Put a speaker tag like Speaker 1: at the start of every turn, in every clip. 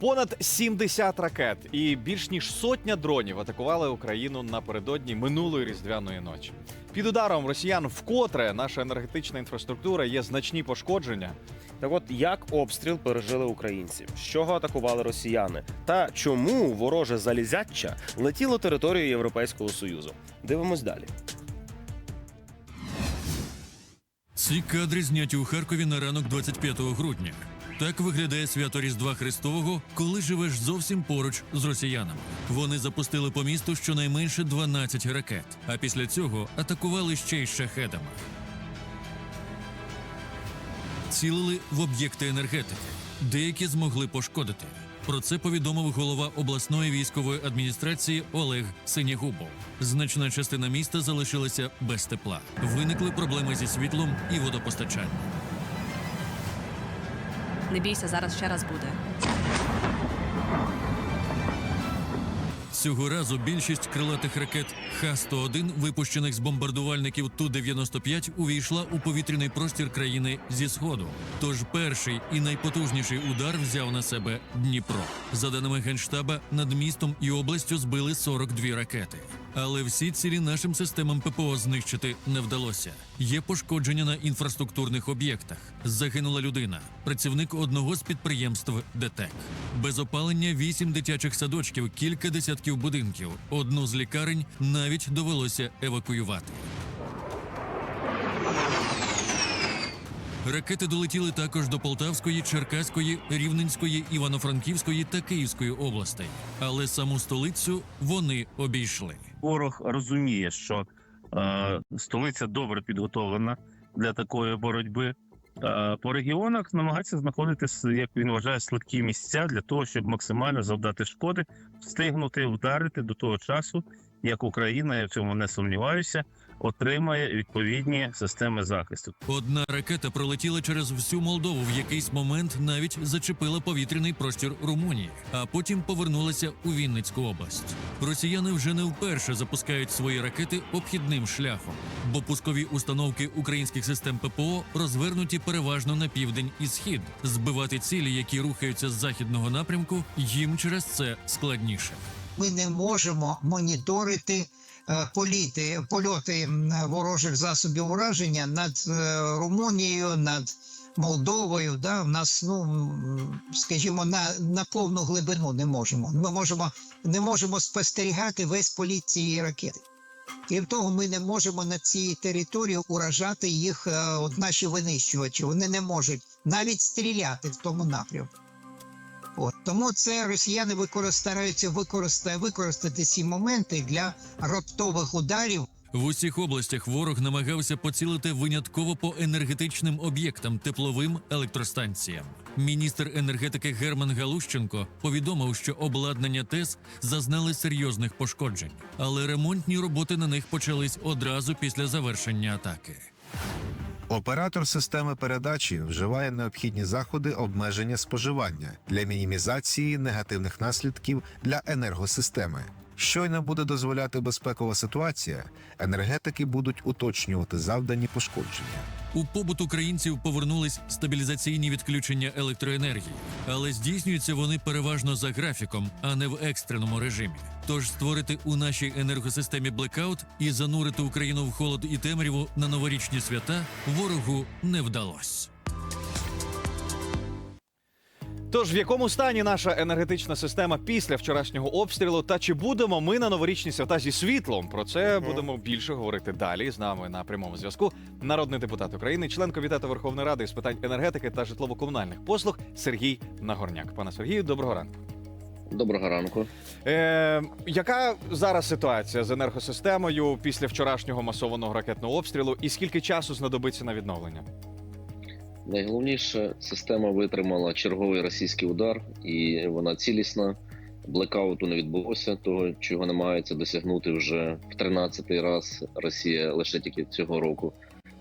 Speaker 1: Понад 70 ракет і більш ніж сотня дронів атакували Україну напередодні минулої різдвяної ночі. Під ударом росіян вкотре наша енергетична інфраструктура є значні пошкодження.
Speaker 2: Так от як обстріл пережили українці? З чого атакували росіяни? Та чому вороже залізяча летіло територією Європейського Союзу? Дивимось далі.
Speaker 3: Ці кадри зняті у Харкові на ранок 25 грудня. Так виглядає свято Різдва Христового, коли живеш зовсім поруч з росіянами. Вони запустили по місту щонайменше 12 ракет, а після цього атакували ще й шахедами. Цілили в об'єкти енергетики. Деякі змогли пошкодити. Про це повідомив голова обласної військової адміністрації Олег Синягубов. Значна частина міста залишилася без тепла. Виникли проблеми зі світлом і водопостачанням.
Speaker 4: Не бійся, зараз ще раз буде.
Speaker 3: Цього разу більшість крилатих ракет Х-101, випущених з бомбардувальників Ту-95, увійшла у повітряний простір країни зі сходу. Тож перший і найпотужніший удар взяв на себе Дніпро. За даними генштаба, над містом і областю збили 42 ракети. Але всі цілі нашим системам ППО знищити не вдалося. Є пошкодження на інфраструктурних об'єктах. Загинула людина, працівник одного з підприємств ДТЕК. Без опалення вісім дитячих садочків, кілька десятків будинків. Одну з лікарень навіть довелося евакуювати. Ракети долетіли також до Полтавської, Черкаської, Рівненської, Івано-Франківської та Київської областей. Але саму столицю вони обійшли.
Speaker 5: Ворог розуміє, що е, столиця добре підготовлена для такої боротьби. Е, по регіонах намагається знаходити, як він вважає, слабкі місця для того, щоб максимально завдати шкоди, встигнути вдарити до того часу, як Україна, я в цьому не сумніваюся, отримає відповідні системи захисту.
Speaker 3: Одна ракета пролетіла через всю Молдову в якийсь момент навіть зачепила повітряний простір Румунії, а потім повернулася у Вінницьку область. Росіяни вже не вперше запускають свої ракети обхідним шляхом, бо пускові установки українських систем ППО розвернуті переважно на південь і схід. Збивати цілі, які рухаються з західного напрямку, їм через це складніше.
Speaker 6: ми не можемо моніторити політи, польоти ворожих засобів ураження над е, Румунією, над Молдовою. Да? У нас, ну скажімо, на, на повну глибину не можемо. Ми можемо не можемо спостерігати весь політ цієї ракети. Крім того, ми не можемо на цій території уражати їх е, от наші винищувачі. Вони не можуть навіть стріляти в тому напрямку. От тому це росіяни використаються використати, використати ці моменти для раптових ударів
Speaker 3: В усіх областях ворог намагався поцілити винятково по енергетичним об'єктам, тепловим електростанціям. Міністр енергетики Герман Галущенко повідомив, що обладнання ТЕС зазнали серйозних пошкоджень, але ремонтні роботи на них почались одразу після завершення атаки.
Speaker 7: Оператор системи передачі вживає необхідні заходи обмеження споживання для мінімізації негативних наслідків для енергосистеми. Щойно буде дозволяти безпекова ситуація, енергетики будуть уточнювати завдані пошкодження.
Speaker 3: У побут українців повернулись стабілізаційні відключення електроенергії, але здійснюються вони переважно за графіком, а не в екстреному режимі. Тож створити у нашій енергосистемі блекаут і занурити Україну в холод і темряву на новорічні свята ворогу не вдалося.
Speaker 1: Тож в якому стані наша енергетична система після вчорашнього обстрілу? Та чи будемо ми на новорічні свята зі світлом? Про це будемо більше говорити далі. З нами на прямому зв'язку народний депутат України, член комітету Верховної Ради з питань енергетики та житлово-комунальних послуг Сергій Нагорняк. Пане Сергію, доброго ранку.
Speaker 8: Доброго ранку.
Speaker 1: Е, яка зараз ситуація з енергосистемою після вчорашнього масованого ракетного обстрілу? І скільки часу знадобиться на відновлення?
Speaker 8: Найголовніше, система витримала черговий російський удар, і вона цілісна. Блекауту не відбулося, того чого намагається досягнути вже в 13-й раз Росія лише тільки цього року.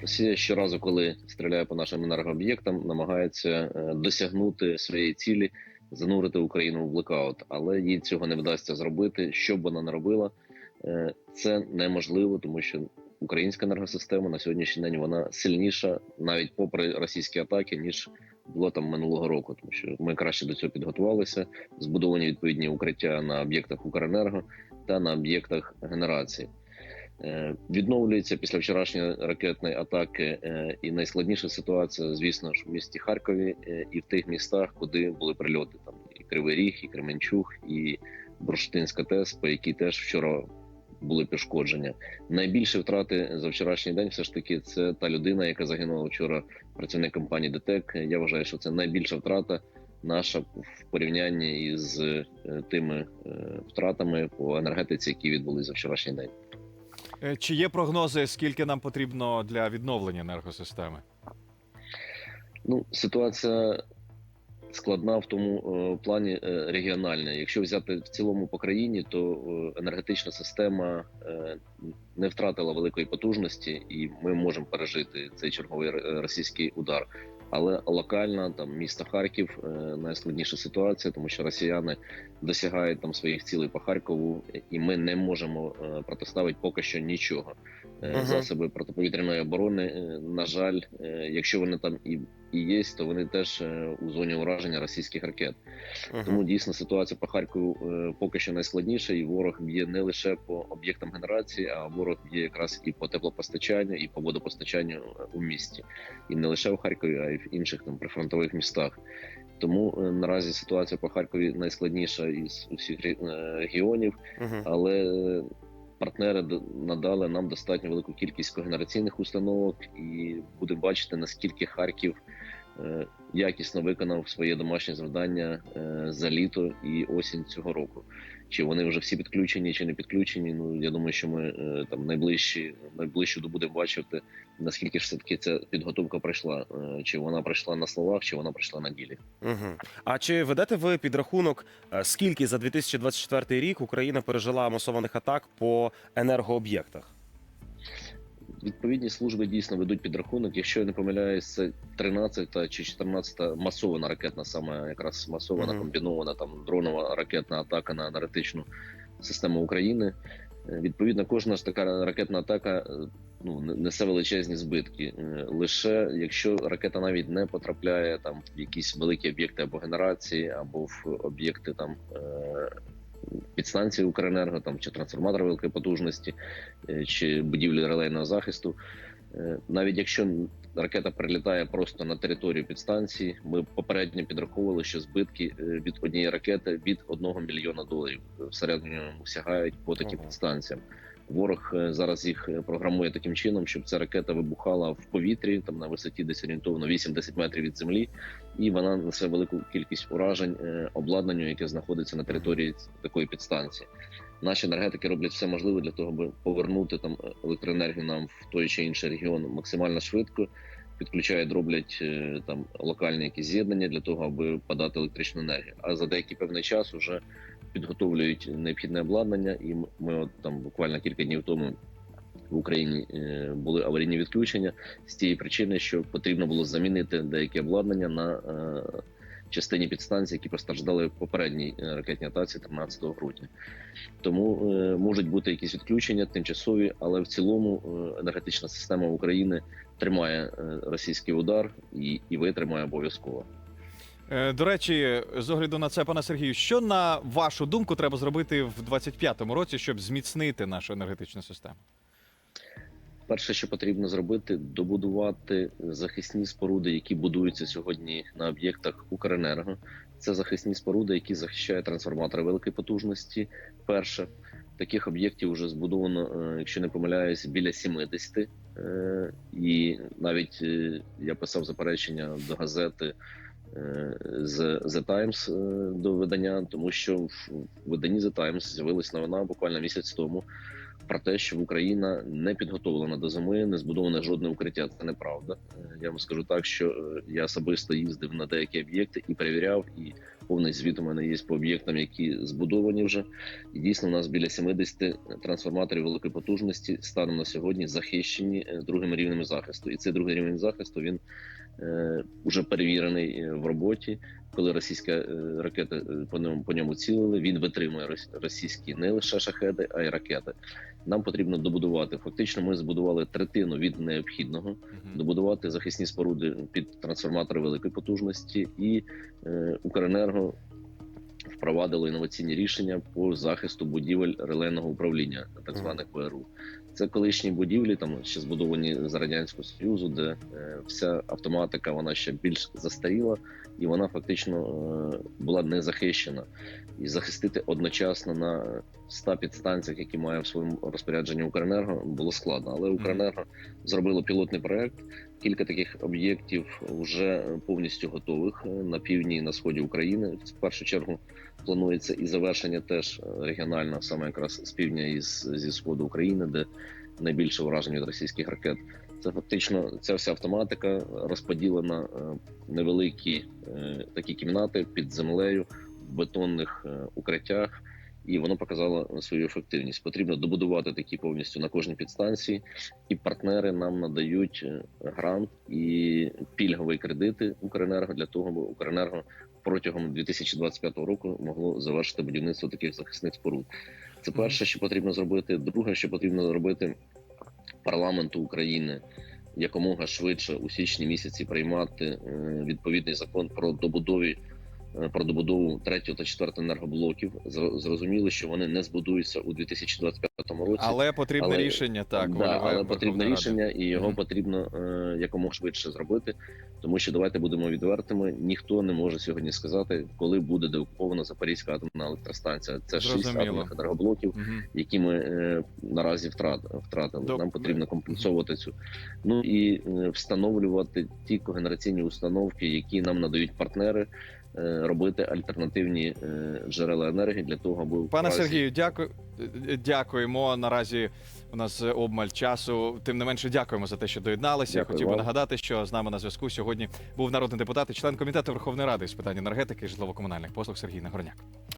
Speaker 8: Росія щоразу, коли стріляє по нашим енергооб'єктам, намагається е, досягнути своєї цілі, занурити Україну в блекаут, але їй цього не вдасться зробити. Що б вона не робила, е, це неможливо, тому що українська енергосистема на сьогоднішній день вона сильніша, навіть попри російські атаки, ніж було там минулого року, тому що ми краще до цього підготувалися. Збудовані відповідні укриття на об'єктах Укренерго та на об'єктах генерації. Е, Відновлюється після вчорашньої ракетної атаки, е, і найскладніша ситуація, звісно ж, в місті Харкові е, і в тих містах, куди були прильоти. Там і Кривий Ріг, і Кременчуг, і Бурштинська ТЕС, по якій теж вчора були пошкодження. Найбільші втрати за вчорашній день, все ж таки, це та людина, яка загинула вчора, працівник компанії ДТЕК. Я вважаю, що це найбільша втрата наша в порівнянні із е, тими е, втратами по енергетиці, які відбулися за вчорашній день.
Speaker 1: Е, Чи є прогнози, скільки нам потрібно для відновлення енергосистеми?
Speaker 8: Ну, ситуація складна в тому е, плані е, регіональна. Якщо взяти в цілому по країні, то е, енергетична система не втратила великої потужності, і ми можемо пережити цей черговий російський удар. Але локально там місто Харків найскладніша ситуація, тому що росіяни досягають там своїх цілей по Харкову, і ми не можемо протиставити поки що нічого.
Speaker 2: Мгм.
Speaker 8: Засоби протиповітряної оборони, на жаль, якщо вони там і, і є, то вони теж е, у зоні ураження російських ракет.
Speaker 2: Мгм.
Speaker 8: Тому дійсно ситуація по Харкову е, поки що найскладніша, і ворог б'є не лише по об'єктам генерації, а ворог б'є якраз і по теплопостачанню, і по водопостачанню е, у місті, і не лише в Харкові, а й в інших там прифронтових містах. Тому наразі ситуація по Харкові найскладніша із усіх регіонів
Speaker 2: Мгм.
Speaker 8: але партнери надали нам достатньо велику кількість когенераційних установок, і будемо бачити, наскільки Харків якісно виконав своє домашнє завдання е, за літо і осінь цього року. Чи вони вже всі підключені, чи не підключені? Ну я думаю, що ми е, там найближчі найближчу добу будемо бачити, наскільки ж все таки ця підготовка пройшла. Е, Чи вона пройшла на словах, чи вона пройшла на ділі.
Speaker 2: Мгм. А чи ведете ви підрахунок, е, скільки за 2024 рік Україна пережила масованих атак по енергооб'єктах?
Speaker 8: Відповідні служби дійсно ведуть підрахунок. Якщо я не помиляюсь, це 13 чи 14 масована ракетна, саме якраз масована
Speaker 2: Мгм.
Speaker 8: комбінована там дронова ракетна атака на енергетичну систему України. Е, Відповідно, кожна ж така ракетна атака е, ну несе величезні збитки. Е, Лише якщо ракета навіть не потрапляє там в якісь великі об'єкти або генерації, або в об'єкти там підстанції Укренерго там чи трансформатор великої потужності, е, чи будівлі релейного захисту. Е, Навіть якщо ракета прилітає просто на територію підстанції, ми попередньо підраховували, що збитки е, від однієї ракети від 1 мільйона доларів всередині сягають по таким підстанціям. Ворог е, зараз їх е, програмує таким чином, щоб ця ракета вибухала в повітрі, там на висоті десь орієнтовно 8-10 метрів від землі, і вона несе велику кількість уражень е, обладнанню, яке знаходиться на території такої підстанції. Наші енергетики роблять все можливе для того, аби повернути там електроенергію нам в той чи інший регіон максимально швидко. Підключають, роблять е, там локальні якісь з'єднання для того, аби подати електричну енергію. А за деякий певний час вже підготовлюють необхідне обладнання, і ми- от там буквально кілька днів тому в Україні е, були аварійні відключення з тієї причини, що потрібно було замінити деяке обладнання на е, частині підстанцій, які постраждали в попередній е, ракетній атаці 13 грудня. Тому е, можуть бути якісь відключення тимчасові, але в цілому е, енергетична система України тримає російський удар і, і витримає обов'язково.
Speaker 1: До речі, з огляду на це, пане Сергію, що на вашу думку треба зробити в 25-му році, щоб зміцнити нашу енергетичну систему?
Speaker 8: Перше, що потрібно зробити, добудувати захисні споруди, які будуються сьогодні на об'єктах Укренерго. Це захисні споруди, які захищають трансформатори великої потужності. Перше таких об'єктів вже збудовано, е, якщо не помиляюсь, біля 70. Е, І навіть е, я писав заперечення до газети з The Times до видання, тому що в виданні The Times з'явилась новина буквально місяць тому про те, що Україна не підготовлена до зими, не збудоване жодне укриття. Це неправда. Е, Я вам скажу так, що е, я особисто їздив на деякі об'єкти і перевіряв, і повний звіт у мене є по об'єктам, які збудовані вже. І дійсно, у нас біля 70 трансформаторів великої потужності станом на сьогодні захищені е, другими рівнями захисту. І цей другий рівень захисту він уже перевірений е, в роботі. Коли російська е, ракета е, по ньому по ньому цілили, він витримує рос- російські не лише шахеди, а й ракети. Нам потрібно добудувати. Фактично, ми збудували третину від необхідного добудувати захисні споруди під трансформатори великої потужності, і е, Укренерго впровадило інноваційні рішення по захисту будівель релейного управління, так званих ПРУ. Це колишні будівлі, там ще збудовані за радянського союзу, де е, вся автоматика вона ще більш застаріла, і вона фактично е, була не захищена. І захистити одночасно на 100 підстанціях, які має в своєму розпорядженні Укренерго, було складно. Але Укренерго зробило пілотний проект. Кілька таких об'єктів вже повністю готових е, на півдні і на сході України. В першу чергу планується і завершення теж е, регіонально, саме якраз з півдня і зі сходу України, де найбільше враження від російських ракет. Це фактично ця вся автоматика розподілена е, невеликі такі кімнати під землею в бетонних укриттях. І воно показало свою ефективність. Потрібно добудувати такі повністю на кожній підстанції, і партнери нам надають е, грант і пільгові кредити Укренерго для того, аби Укренерго протягом 2025 року могло завершити будівництво таких захисних споруд. Це перше, що потрібно зробити. Друге, що потрібно зробити парламенту України якомога швидше у січні місяці приймати е, відповідний закон про добудові. Е, Про добудову третього та четвертого енергоблоків Зро- зрозуміло, що вони не збудуються у 2025 році.
Speaker 1: Але потрібне
Speaker 8: Але-
Speaker 1: рішення так.
Speaker 8: да, але потрібне рішення, і його
Speaker 1: Мгм.
Speaker 8: потрібно е, якомога швидше зробити. Тому що давайте будемо відвертими. Ніхто не може сьогодні сказати, коли буде деокупована Запорізька атомна електростанція. Це шість атомних енергоблоків,
Speaker 1: Мгм.
Speaker 8: які ми е, наразі втрат, втратили.
Speaker 1: Доб-
Speaker 8: Нам потрібно компенсовувати цю. Ну і е, встановлювати ті когенераційні установки, які нам надають партнери. Е, Робити альтернативні е, джерела енергії для того, аби
Speaker 1: Пане
Speaker 8: разі-
Speaker 1: Сергію, дякую. е, Дякуємо. Наразі у нас обмаль часу. Тим не менше, дякуємо за те, що доєдналися.
Speaker 8: Дякую
Speaker 1: Хотів би
Speaker 8: вам.
Speaker 1: нагадати, що з нами на зв'язку сьогодні був народний депутат і член комітету Верховної Ради з питань енергетики і житлово-комунальних послуг Сергій Нагорняк.